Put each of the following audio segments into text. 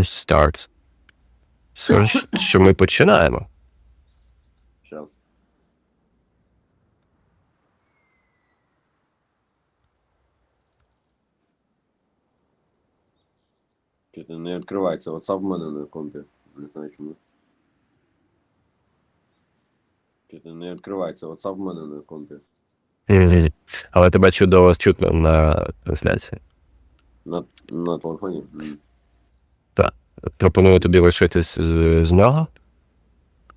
And start. Скажеш, що ми починаємо. Щас. Чого не відкривається WhatsApp в мене на компі. Не знаю чому. Чого не відкривається WhatsApp в мене на компі. Але тебе чудово чутно на трансляції. На, на телефоні. Пропоную тобі лишитись з, з нього,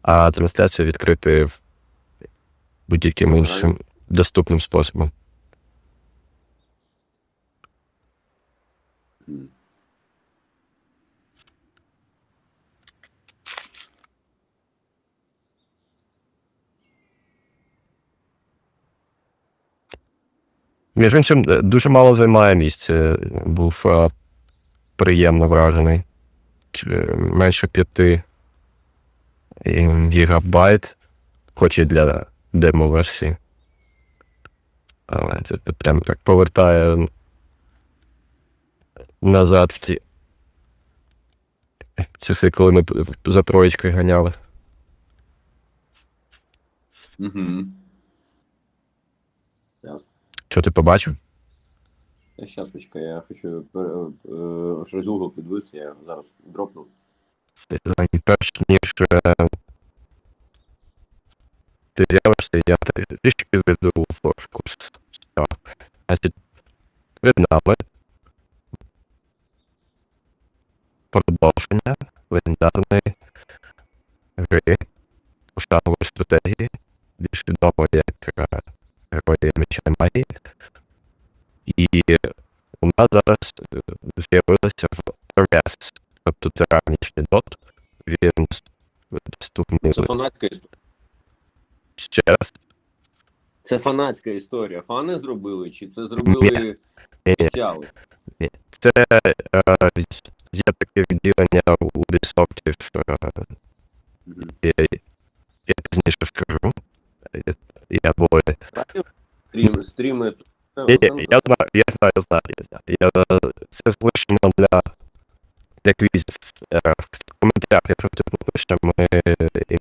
а трансляцію відкрити в будь-яким іншим доступним способом. Між іншим, е, дуже мало займає місця. Був е, приємно вражений. Е, Менше п'яти ем, гігабайт, хоч і для демо-версії. Але це прям так повертає назад в ті часи, коли ми за троєчкою ганяли. Ясно. Що ти побачив? Щас почекай, я хочу пер- е, угол підвис, я зараз дропну. Перш е, ти з'явишся, я трішки веду фокус. Значить, перед нами продовження легендарної гри поштової стратегії, більш відомої як е, Герої Меча Магії. І у нас зараз е, з'явилася в RS, тобто це ранішній дот, він доступний Це фанатська історія. ще раз. Це фанатська історія. Фани зробили, чи це зробили Ні, ініціали? Це е, є таке відділення у Ubisoft, е, я, пізніше скажу. Е, Я стріми. Ні, ні, я знаю, я знаю, я знаю, я знаю. Я, е, це залишимо для, для квізів. Е, В коментарях, якщо ти напишеш, ми е,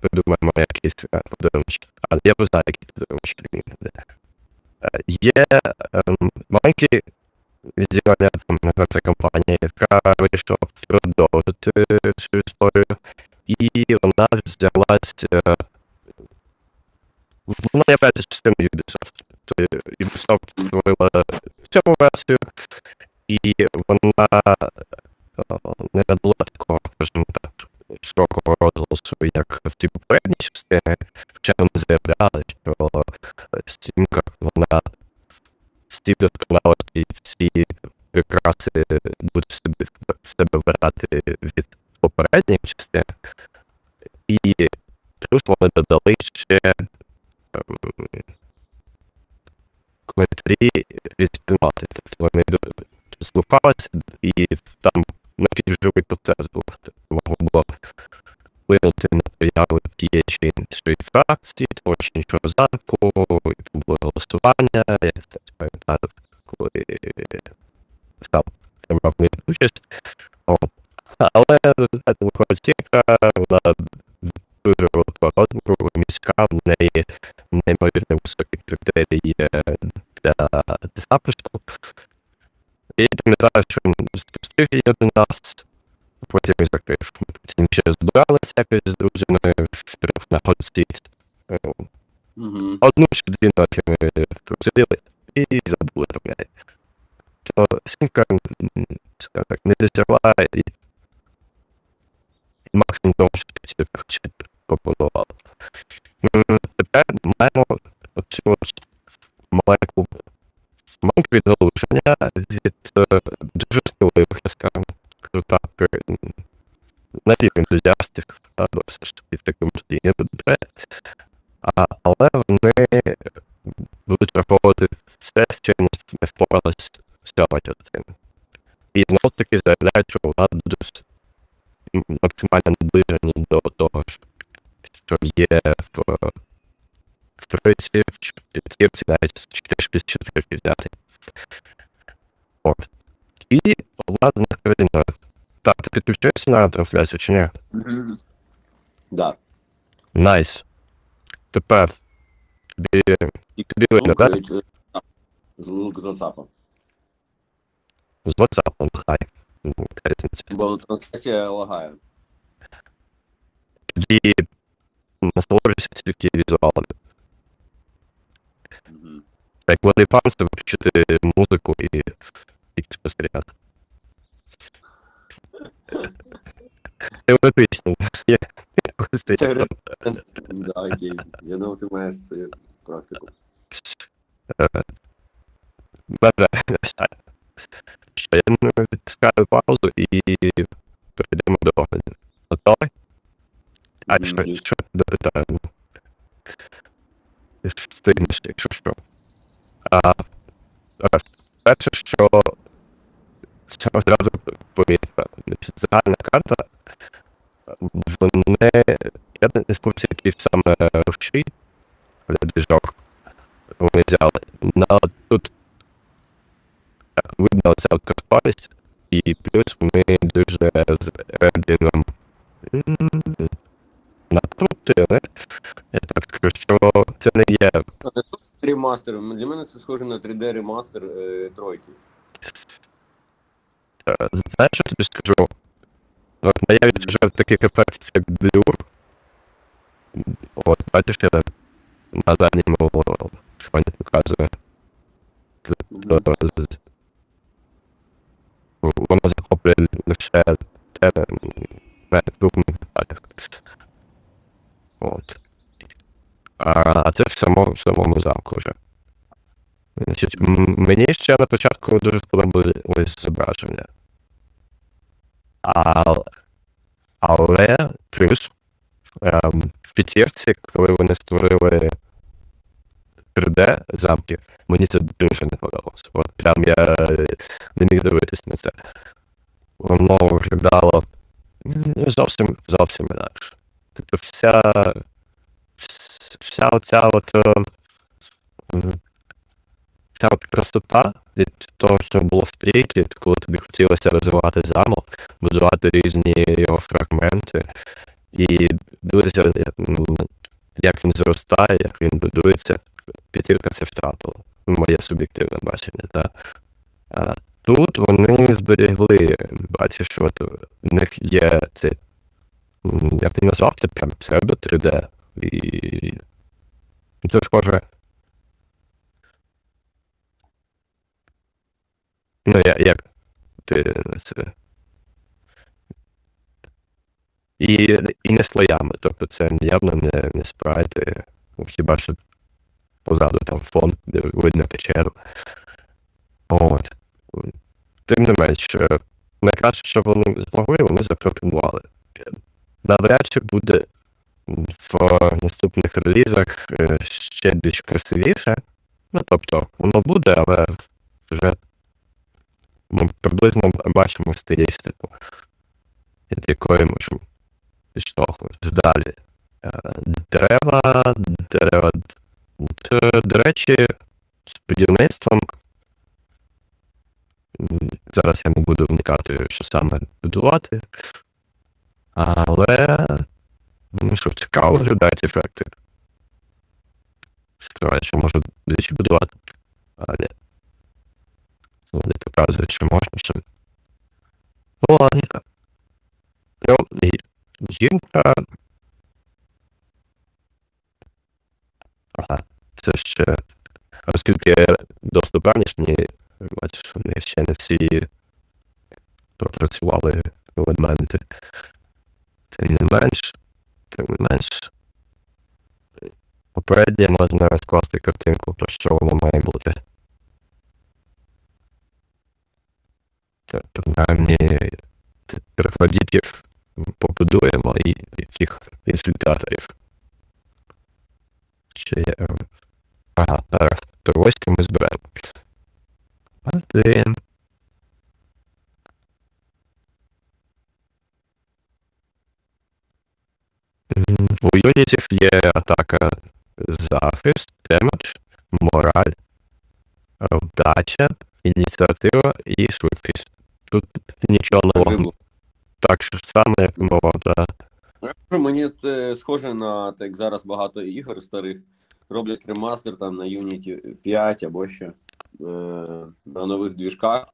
придумаємо якісь е, подарунки. Але я не знаю, які подарунки він буде. Е, Є ем, маленькі відділення там, наприклад, це компанія, яка вирішила продовжити цю історію. І вона взялась. е, Вона є частиною Ubisoft. Тобто Ubisoft створила цю версію, і вона е, не надала такого, скажімо так, широкого розголосу, як в ті попередні частини, хоча вони заявляли, що е, в вона всі досконалості, всі прикраси буде в себе брати від попередніх частин. І плюс вони додали ще ем, коментарі від спільноти. Тобто вони слухалися, і там навіть живий процес був. Можна було вплинути на появи тієї чи іншої фракції, того чи іншого замку, і там було голосування, я пам'ятаю, коли став брав в участь. О. Але результат вона дуже великого розміру, міська, в неї неймовірно високі критерії е, для запуску. І пам'ятаю, що він спустив її до нас, потім і закрив. Потім ще збиралися якось з дружиною на Мгм. Одну чи дві ночі ми просиділи і забули про неї. То сімка, так, не досягла і максимум того, що пропонувала. М, Тепер маємо оцю от маленьку маленьке відгалуження від дуже сміливих, я скажу, кажу так, напівентузіастів, або все ж таки стилі буде. А, але вони будуть враховувати все, з чим не впоралась сьогодні цим. І знову таки заявляють, що вона м, максимально наближені до того, що є в, в триці, в четвірці, навіть з 4 четвірки взяти. От. І влада на країна Так, ти підключився на трансляцію чи ні? Да. Найс. Тепер тобі, тобі видно, так? Звук, е, а, Звук з WhatsApp. З WhatsApp, хай. Ну, яка різниця. Бо трансляція лагає. Тоді насолоджуйся тільки візуалами. Вони панство, вивчити музику і, і спостерігати. Теоретично, це- Теоретично. Да, окей. Я думав, ти маєш цю практику. Е, Добре, що я не відтискаю паузу і перейдемо до огляду. Готовий? А що, що допитаємо? Ти встигнеш, якщо що. Перше, що, одразу помітно, загальна карта, вони, я не курсі, які саме руші, для двіжок вони взяли. На, тут е, видно оця от косплавість, і плюс вони дуже з рендингом м, накрутили. Я так скажу, що це не є Ремастер. Для мене це схоже на 3D ремастер е, тройки. Е, Знаєш, що тобі скажу? От наявить вже таких ефектів, як блюр. От, бачиш, я на задньому фоні показую. Мгм. З- Воно захоплює лише те, не крупних деталях. От. А, це в самому, в самому замку вже. Значить, мені ще на початку дуже сподобалось зображення. А, але плюс ем, в п'ятірці, коли вони створили 3D замки, мені це дуже не подобалося. От прям я е, не міг дивитись на це. Воно виглядало зовсім зовсім інакше. Тобто вся, вс- вся оця от е, вся от красота від того, що було в трійці, коли тобі хотілося розвивати замок, будувати різні його фрагменти і дивитися, як він зростає, як він будується. П'ятірка це втратила. Моє суб'єктивне бачення. Та? А тут вони зберегли, бачиш, от в них є цей, як він назвав, це прям псевдо 3D. І це схоже. Ну, я, як ти це. І, і не слоями, тобто це явно не, не спрайти, ну, хіба що позаду там фон, де видно печеру. От. Тим не менш, е, найкраще, що вони змогли, вони запропонували. Навряд чи буде в наступних релізах е, ще більш красивіше. Ну, тобто, воно буде, але вже ми приблизно бачимо стилістику, від якої можемо підштовхуватися далі. Е, Дерева, дерева. Т- До речі, з будівництвом. Зараз я не буду вникати, що саме будувати. Але ну, що цікаво виглядають ефекти. Що можу двічі будувати. Але вони показують, що можна що. Ну, ладненько. Ну, і жінка. Ага, це ще. Оскільки доступ ранішні, бачиш, вони ще не всі пропрацювали елементи. Тим не менш, тим не менш. Попередньо можна розкласти картинку, про що воно має бути. Та, принаймні, переходіть побудуємо і яких інфільтраторів. Ще є. е, Ага, зараз первоськи ми зберемо. Один. У юнітів є атака захист, демедж, мораль, вдача, ініціатива і швидкість. Тут нічого нового. Так що саме як мова, так. Мені це схоже на так зараз багато ігор старих роблять ремастер там на Unity 5 або ще е, на нових двіжках.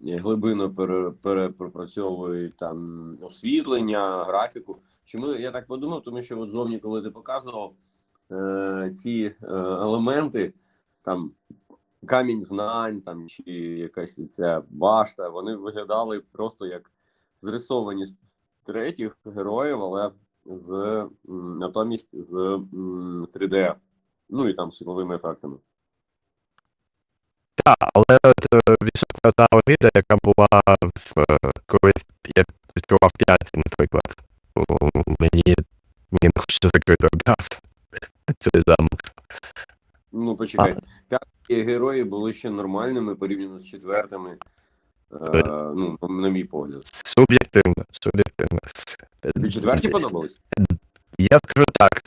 Глибинно пере, перепропрацьовують там освітлення, графіку. Чому я так подумав? Тому що от зовні, коли ти показував е, ці е, елементи, там камінь знань, там чи якась ця башта, вони виглядали просто як зрисовані з третіх героїв, але з натомість з м, 3D. Ну і там силовими ефектами. Так, але е, висока та оріда, яка була в е, коли я відкривав 5, наприклад. Мені мені не хочеться закрити газ. Цей замок. Ну, почекай, п'яті герої були ще нормальними порівняно з четвертими. Е, ну, на мій погляд. Суб'єктивно, суб'єктивно. Тобі четверті подобались? Я скажу так.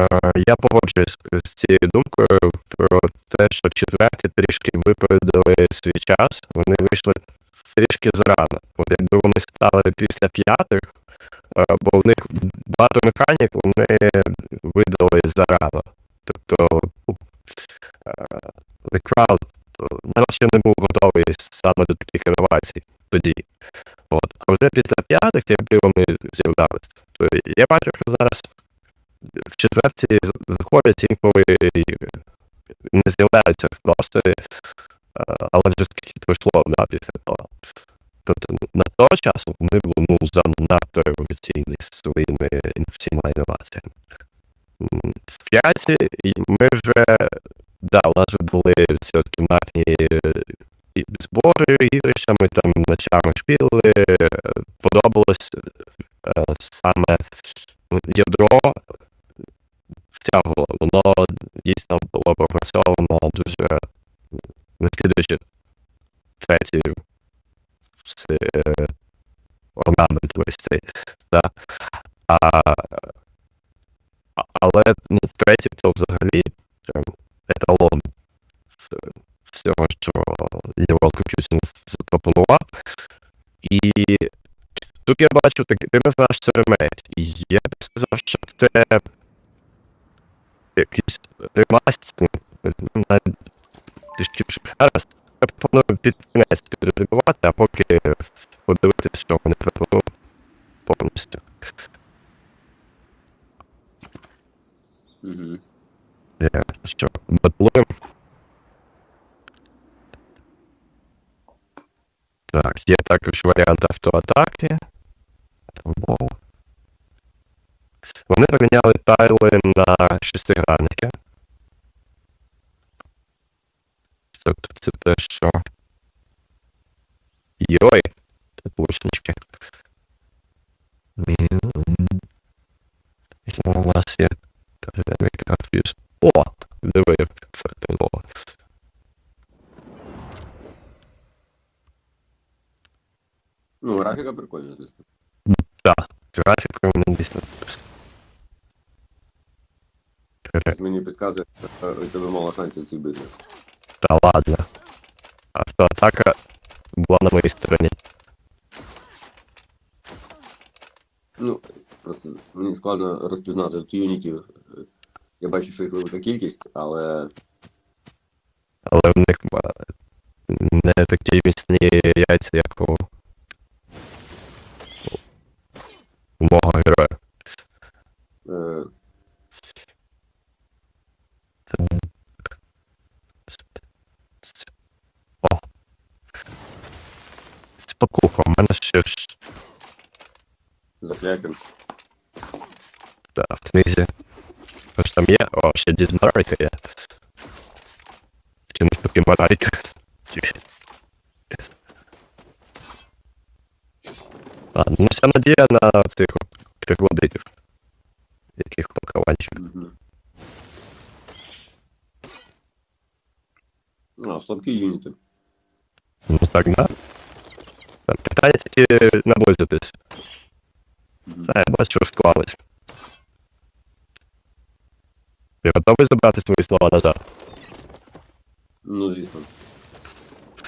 е, Я погоджуюсь з цією думкою про те, що четверті трішки випередили свій час, вони вийшли трішки зарано. От якби вони стали після п'ятих, е, бо в них багато механік вони видали зарано. Тобто е, е, народ ще не був готовий саме до таких інновацій тоді. От. А вже після п'ятих, якби вони з'являлися, то я бачу, що зараз в четверті з- заходять інколи не з'являються в просторі, е, але вже скільки пройшло да, після того. Тобто на той час вони були ну, занадто революційні своїми інноваційними інноваціями. В п'яті ми вже, да, у нас вже були ці кімнатні е, збори ігрища, там ночами шпіли, е, подобалось е, саме ядро втягувало, воно дійсно було пропрацьовано дуже наслідуючи третій е, орнамент весь цей. Да? А, але ну, третій то взагалі прям еталон всього, що World Computing запропонував. І тут я бачу, так, ти не знаєш це ремейк. І я б сказав, що це якийсь ремастер, навіть трішки гаразд. Я пропоную під кінець підрегулювати, а поки подивитися, що вони пропонують повністю. Угу. Е, Що, батлуємо? Так, є також варіант автоатаки. Вони поміняли тайли на шестигранники. Тобто це те, що. Йой! Тут лучнички. У нас є Dynamic Confuse. О! Диви, фертило. Ну, графіка прикольна, звісно. Так, з графікою мені дійсно. Пере- Мені підказує, що у тебе мало шансів в цій Та ладно. Автоатака була на моїй стороні. Ну, просто мені складно розпізнати тут юнітів. Я бачу, що їх велика кількість, але Але в них не такі міцні яйця, як у, у мого героя. книзі. Що ж там є? О, ще Дід Марайка є. Чи не таки Марайка? А, ну вся надія на цих троглодитів. Яких пакованчик. Мгм. А, слабкі юніти. Ну так, да. Так, питання тільки наблизитись. Мгм. Та, я бачу, що склались. Ти готовий забрати свої слова назад? Ну, звісно.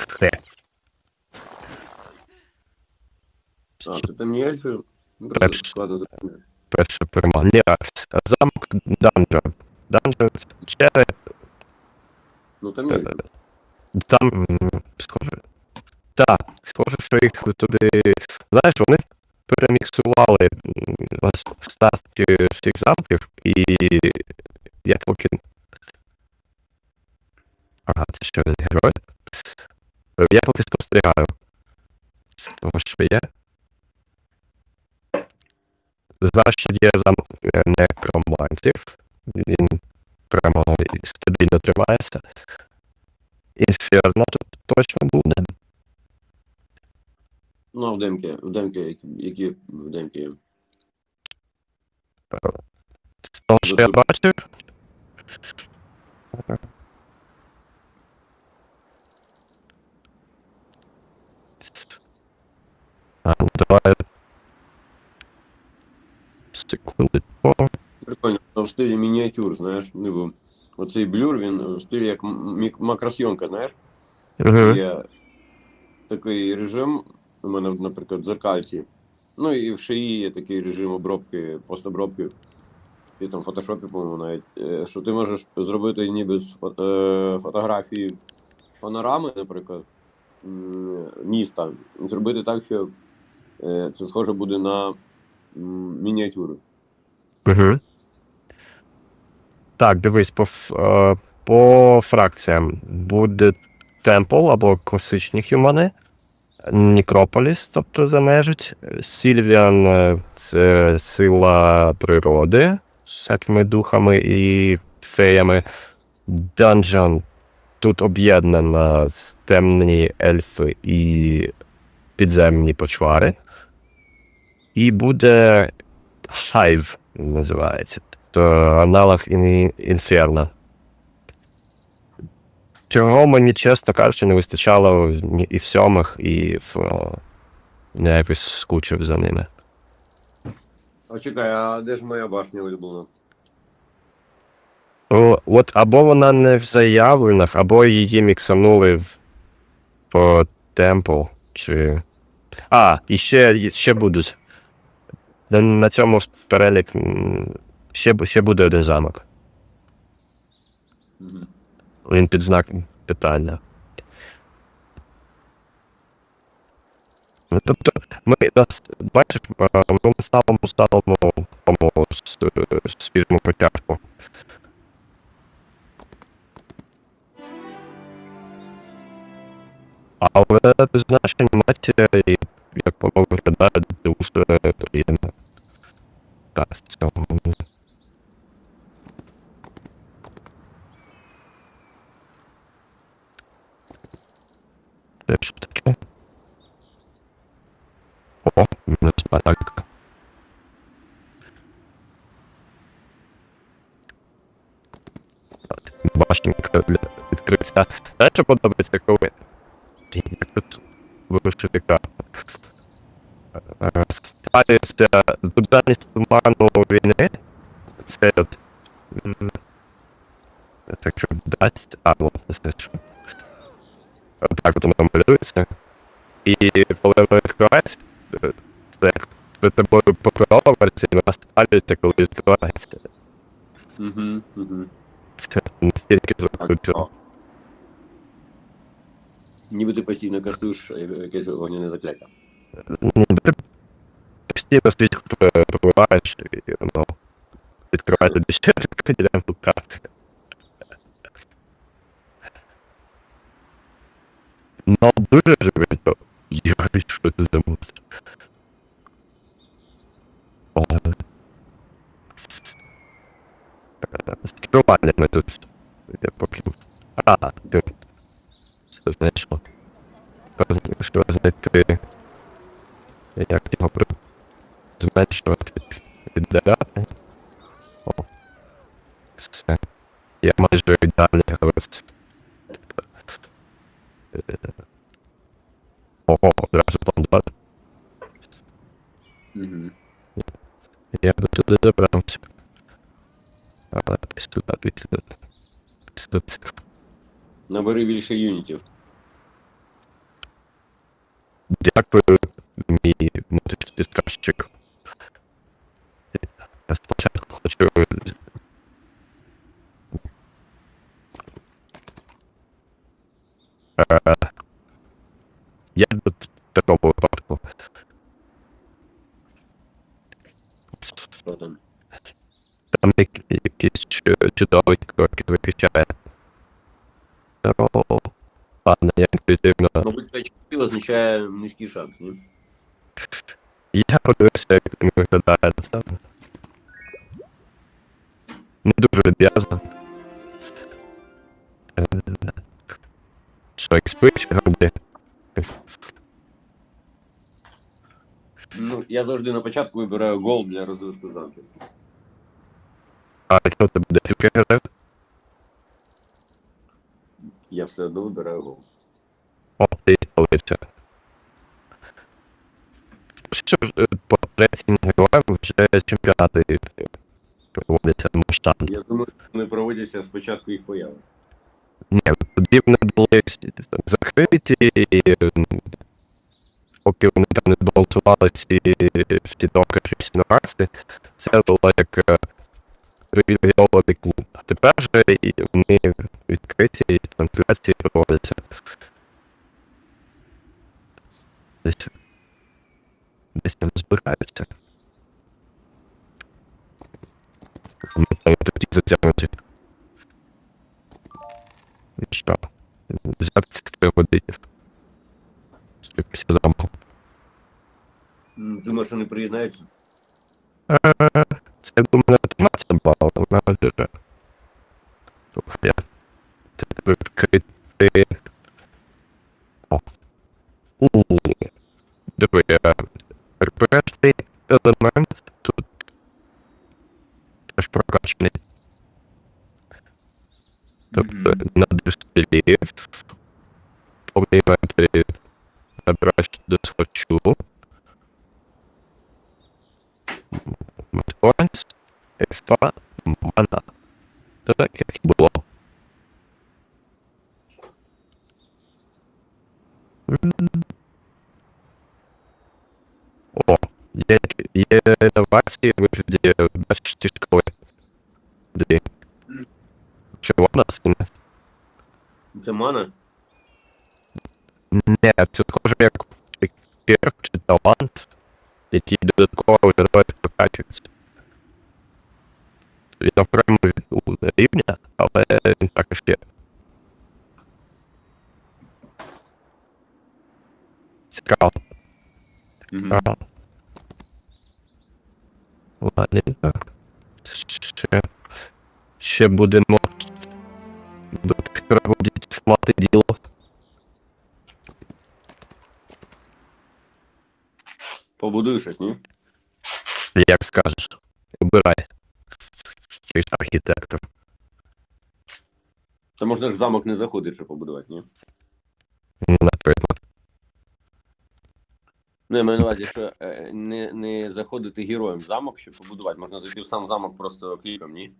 Хе. А, це темні ельфи. Ну, Так. просто складно запам'ятати. Перша перемога. Ліакс. Замок Данжер. Данжер череп. Ну, темні ельфи. Там м, схоже. Так, схоже, що їх туди. Знаєш, вони переміксували м, остатки всіх замків і я поки. Ага, це ще один герой. Я поки спостерігаю. З того, що є. Зараз ще є замок е, некромантів. Він прямо стабільно тримається. Інферно тут точно буде. Ну, в демки, в демки, які, в демки є. З того, що я бачив. А, ну, давай. Секунди. О, Прикольно, в стилі знаєш, ніби. Оцей блюр, він в стилі як макросйомка, знаєш. Мгм. Є такий режим, у мене, наприклад, в зеркальці. Ну і в шиї є такий режим обробки, постобробки. І там в фотошопі, по-моєму, навіть. е, Що ти можеш зробити ніби з е, фотографії панорами, наприклад, міста. Зробити так, що е, це схоже буде на мініатюру. Угу. Так, дивись, по, е, по фракціям буде Темпл або класичні хюмани, Нікрополіс, тобто замежить, Сільвіан е, це сила природи з всякими духами і феями. Данжан тут об'єднана темні ельфи і підземні почвари. І буде Hive називається. Тобто аналог ін- інферно. Чого мені, чесно кажучи, не вистачало і в сьомих, і в. о, Я якось скучив за ними. А чекай, а де ж моя башня улюблена? О, от або вона не в заявлених, або її міксанули в, по темпу, чи. А, і ще, ще будуть. На- цьому перелік ще, ще буде один замок. Він під знак питання. Ну, тобто, ми нас, бачиш, ми на самому самому тому с- е, свіжому початку. Але ти знаєш, анімація, як воно виглядає, дуже приємно. Так, з цього. От, Башенька для- відкрився. Знаєш, що подобається, коли. Блін, Як тут вирушити карту? Е, Спалюється додальність туману війни. Це от. м, Так що дасть. А, от, це що. Так от воно малюється. І коли воно відкривається, е, це як перед тобою паперова версія, і вона спалюється, коли відкривається. Мгм, мгм. Це настільки Так, закручено. о. Ніби ти постійно кастуєш е, якесь вогняне закляття. Ні, ти постійно світ пробиваєш, і воно відкривається ще така ділянку карти. Ну, дуже живий, то я що це за монстр. О, Е, З керуваннями тут. Я поки. А, ти. Це знайшло. Що знайти. Як його при... зменшувати віддаляти. О. Все. Я майже ідеальний гравець. Е, Ого, одразу бомбат. Угу. Я би туди добрався. Але десь туди, десь туди. Десь тут. Набери більше юнітів. Дякую мій внутрішній страшчик. Я спочатку хочу. Е, Я тут в чу- чудовий крок виключає. Здорово. Ладно, я інтуїтивно. Мабуть, це чотири означає низький шанс, ні? Я подивився, як він виглядає це. Не дуже люб'язно. Е, Що, експрес грубі? Ну, я завжди на початку вибираю гол для розвитку замків. А що ти буде фікерив? Я все одно вибираю гол. О, ти спалився. Що е, по третім героям вже чемпіонати е, проводяться масштабні. Я думаю, вони проводяться спочатку їх появи. Ні, тоді вони були закриті, і поки вони там не збалансували всі, всі докажі, всі нюанси, це було як е, привілейований клуб. А тепер же і вони відкриті, і трансляції проводяться. Десь, десь там збираються. Ми там тоді затягнуті. І що? Взяти цих три водитів. Після замку. М, Думаєш, вони приєднаються? Балів, вона дуже. Слухай, я тебе відкрити. О. У. Диви, е, перший елемент тут теж прокачаний. Тобто Мгм. на дистилі повній мана. Це так, як і було. О, є, є інновації в вигляді бачиш школи. Дві. Червона синя. Це мана? Не, це схоже як пір чи талант, який додатково герой прокачується. Він окремо від рівня, але також є. Цікаво. Мгм. Ага. Ладненько. Ще, ще будемо до проводити мати діло. Побудуй щось, ні? Як скажеш. Обирай. Ж архітектор. Та можна ж в замок не заходити, щоб побудувати, ні? Ну, Наприклад. Ну, я маю на увазі, що е, не, не заходити героєм в замок, щоб побудувати. Можна зайти в сам замок просто кліком, ні?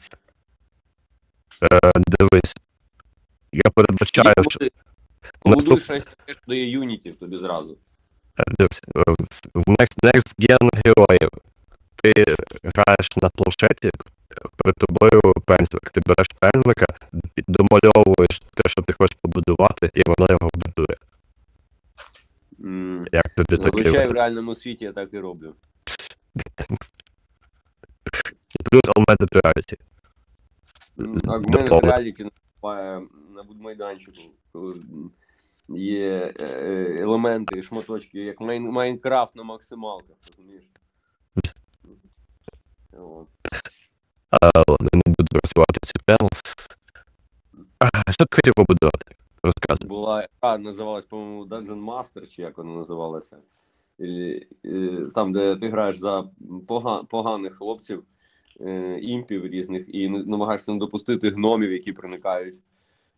Е, дивись. Я передбачаю, що Побудуй- Побудуй наступ- щось таке, дає юнітів тобі зразу. е, дивись, е, в Next, Next Gen героїв ти граєш на планшеті, перед тобою пензлик. Ти береш пензлика, домальовуєш те, що ти хочеш побудувати, і воно його будує. М, Як тобі таке? Зазвичай в реальному світі я так і роблю. Плюс Augmented Reality. Мене реаліті на, будмайданчику коли є е, е, елементи, шматочки, як Майнкрафт на максималках, розумієш? От. А, ладно, не буду розвивати цю тему. Що ти хотів побудувати? Розказуй. Була гра, називалась, по-моєму, Dungeon Master, чи як вона називалася. І, і, там, де ти граєш за пога, поганих хлопців, е, імпів різних, і намагаєшся не допустити гномів, які проникають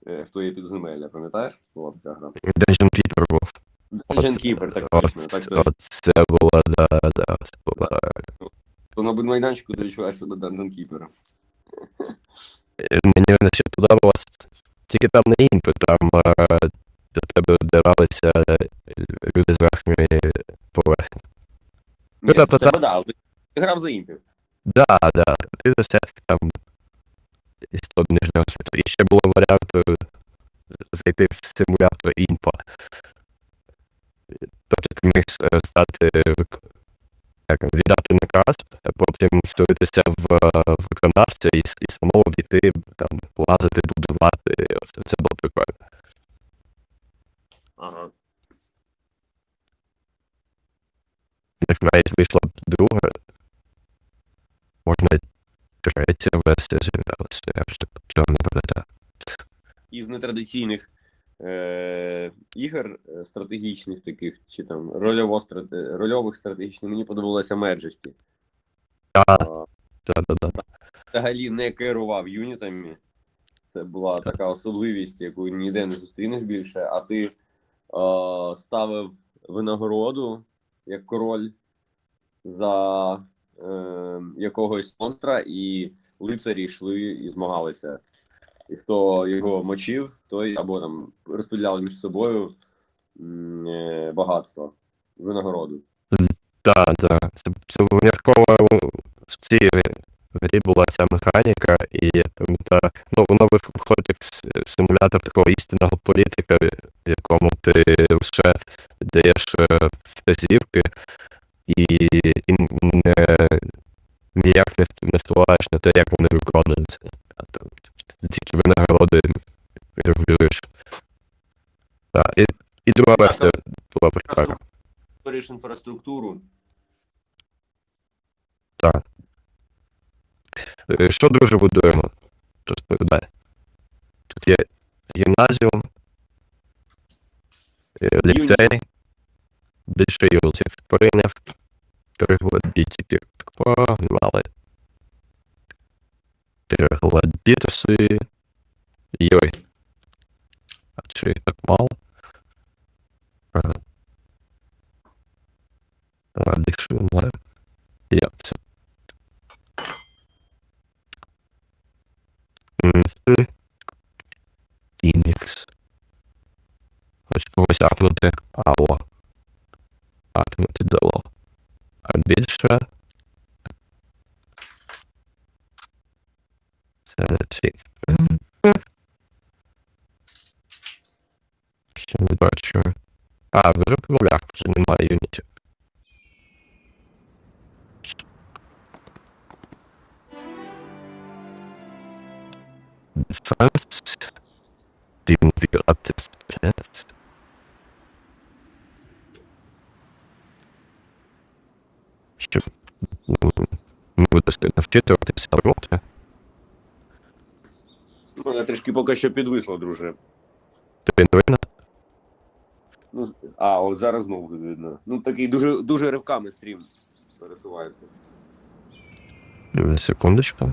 е, в твоє підземелля, пам'ятаєш? Була така гра. Dungeon Keeper був. Dungeon Keeper, так точно, це було, да, да, це було. На будмайданчику ти відчуваєш себе. Е, Мені вона ще подобалось. Тільки там не імпи, там е, до тебе вдиралися е, люди з верхньої поверхні. Ні, тобто в тебе да, ти грав за імпів. Да, да, ти десятки там істот нижнього світу. І ще було варіант е, зайти в симулятор імпа. Тобто ти міг е, стати як, віддати наказ, потім вступитися в виконавця і, і самому війти, там, лазити, будувати. Це, це було прикольно. Ага. Як навіть вийшла друга, можна третя версія з'явилася, я вже чого не пам'ятаю. Із нетрадиційних е- ігор е, стратегічних таких, чи там рольово страте- рольових стратегічних, мені подобалося Majesty. А, А, да-да-да. взагалі не керував юнітами. Це була така особливість, яку ніде не зустрінеш більше, а ти е, ставив винагороду як король за е, якогось монстра, і лицарі йшли і змагалися. І хто його мочив, той або там розподіляли між собою е, багатство, винагороду. Так, так. Це, це винятково в цій грі була ця механіка, і пам'ятаю, ну, воно виходить як симулятор такого істинного політика, в якому ти вже даєш е, вказівки і, і не, ніяк не, не впливаєш на те, як вони виконуються. Тільки винагороди регулюєш. Так, і, і друга версія була прикольна. Створюєш інфраструктуру. Так. Е, Що дуже будуємо? Розповідай. Тут є гімназіум, е, ліцей, більше юнітів прийняв, перегладітики погнали. Перегладітися. Йой. А чи так мало? Ага. А, більше немає. Як це? Мгм. Фінікс. Хоч когось апнути. Алло. Апнути дало. А більше. Це. Мгм. Ще не бачу. А, вже по вчитуватися роботи. Мене трішки поки що підвисло, друже. Тобі не видно? Ну, а, от зараз знову видно. Ну, такий дуже, дуже ривками стрім пересувається. Секундочку.